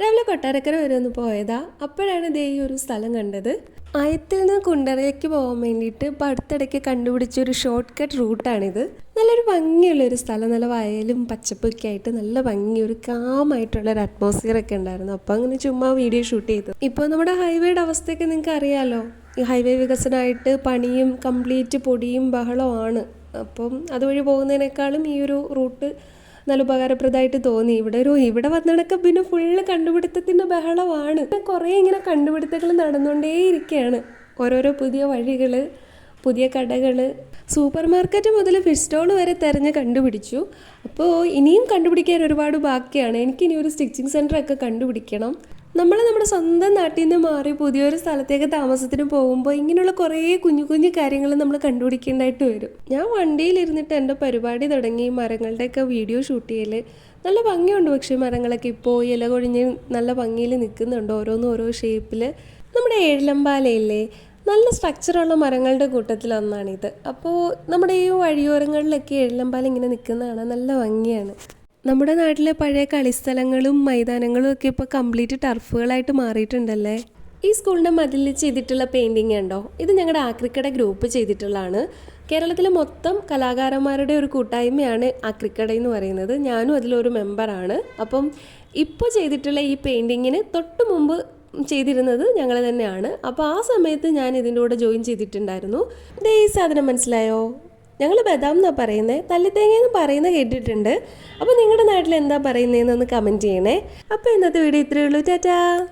രാവിലെ കൊട്ടാരക്കര വരെ ഒന്ന് പോയതാ. അപ്പോഴാണ് ദേ ഈ ഒരു സ്ഥലം കണ്ടത്. അയത്തിൽ നിന്ന് കുണ്ടറയ്ക്ക് പോകാൻ വേണ്ടിയിട്ട് ഇപ്പം അടുത്തിടയ്ക്ക് കണ്ടുപിടിച്ച ഒരു ഷോർട്ട് കട്ട് റൂട്ടാണിത് നല്ലൊരു ഭംഗിയുള്ളൊരു സ്ഥലം. നല്ല വയലും പച്ചപ്പൊക്കെ ആയിട്ട് നല്ല ഭംഗി ഒരു കാമായിട്ടുള്ള ഒരു അറ്റ്മോസ്ഫിയർ ഒക്കെ ഉണ്ടായിരുന്നു. അപ്പം അങ്ങനെ ചുമ്മാ വീഡിയോ ഷൂട്ട് ചെയ്തു. ഇപ്പോൾ നമ്മുടെ ഹൈവേയുടെ അവസ്ഥയൊക്കെ നിങ്ങൾക്ക് അറിയാലോ. ഈ ഹൈവേ വികസനമായിട്ട് പണിയും കംപ്ലീറ്റ് പൊടിയും ബഹളമാണ് അപ്പം അതുവഴി പോകുന്നതിനേക്കാളും ഈ ഒരു റൂട്ട് നല്ല ഉപകാരപ്രദമായിട്ട് തോന്നി. ഇവിടെ ഒരു ഇവിടെ വന്നിടക്ക പിന്നെ ഫുള്ള് കണ്ടുപിടുത്തത്തിന്റെ ബഹളമാണ്. കുറേ ഇങ്ങനെ കണ്ടുപിടുത്തങ്ങൾ നടന്നുകൊണ്ടേയിരിക്കുകയാണ് ഓരോരോ പുതിയ വഴികൾ പുതിയ കടകൾ സൂപ്പർ മാർക്കറ്റ് മുതൽ ഫിഷ് സ്റ്റോൾ വരെ തിരഞ്ഞ് കണ്ടുപിടിച്ചു. അപ്പോൾ ഇനിയും കണ്ടുപിടിക്കാൻ ഒരുപാട് ബാക്കിയാണ്. എനിക്കിനി ഒരു സ്റ്റിച്ചിങ് സെന്ററൊക്കെ കണ്ടുപിടിക്കണം. നമ്മൾ നമ്മുടെ സ്വന്തം നാട്ടിൽ നിന്ന് മാറി പുതിയൊരു സ്ഥലത്തേക്ക് താമസത്തിന് പോകുമ്പോൾ ഇങ്ങനെയുള്ള കുറേ കുഞ്ഞു കുഞ്ഞു കാര്യങ്ങൾ നമ്മൾ കണ്ടുപിടിക്കേണ്ടതായിട്ട് വരും. ഞാൻ വണ്ടിയിലിരുന്നിട്ട് എന്റെ പരിപാടി തുടങ്ങി മരങ്ങളുടെയൊക്കെ വീഡിയോ ഷൂട്ട് ചെയ്യൽ നല്ല ഭംഗിയുണ്ട് പക്ഷേ മരങ്ങളൊക്കെ ഇപ്പോൾ ഇല കൊഴിഞ്ഞ് നല്ല ഭംഗിയിൽ നിൽക്കുന്നുണ്ട് ഓരോന്നും ഓരോ ഷേപ്പിൽ നമ്മുടെ ഏഴിലമ്പാലയില്ലേ നല്ല സ്ട്രക്ചറുള്ള മരങ്ങളുടെ കൂട്ടത്തിലൊന്നാണിത് അപ്പോൾ നമ്മുടെ ഈ വഴിയോരങ്ങളിലൊക്കെ ഏഴിലമ്പാല ഇങ്ങനെ നിൽക്കുന്നതാണ് നല്ല ഭംഗിയാണ്. നമ്മുടെ നാട്ടിലെ പഴയ കളിസ്ഥലങ്ങളും മൈതാനങ്ങളും ഒക്കെ ഇപ്പോൾ കംപ്ലീറ്റ് ടർഫുകളായിട്ട് മാറിയിട്ടുണ്ടല്ലേ? ഈ സ്കൂളിന്റെ മതിലിൽ ചെയ്തിട്ടുള്ള പെയിന്റിങ് ഉണ്ടോ ഇത് ഞങ്ങളുടെ ആക്രിക്കട ഗ്രൂപ്പ് ചെയ്തിട്ടുള്ളതാണ്. കേരളത്തിലെ മൊത്തം കലാകാരന്മാരുടെ ഒരു കൂട്ടായ്മയാണ് ആക്രിക്കട എന്ന് പറയുന്നത്. ഞാനും അതിലൊരു മെമ്പറാണ് അപ്പം ഇപ്പോൾ ചെയ്തിട്ടുള്ള ഈ പെയിന്റിങ്ങിന് തൊട്ട് മുമ്പ് ചെയ്തിരുന്നത് ഞങ്ങൾ തന്നെയാണ്. അപ്പോൾ ആ സമയത്ത് ഞാൻ ഇതിന്റെ കൂടെ ജോയിൻ ചെയ്തിട്ടുണ്ടായിരുന്നു. ഈ സാധനം മനസ്സിലായോ? ഞങ്ങൾ ബദാം എന്നാണ് പറയുന്നത് തല്ലിത്തേങ്ങ എന്ന് പറയുന്നത് കേട്ടിട്ടുണ്ട്. അപ്പോൾ നിങ്ങളുടെ നാട്ടിൽ എന്താ പറയുന്നതെന്നൊന്ന് കമന്റ് ചെയ്യണേ. അപ്പോൾ ഇന്നത്തെ വീഡിയോ ഇത്രയേ ഉള്ളൂ. ടാറ്റാ.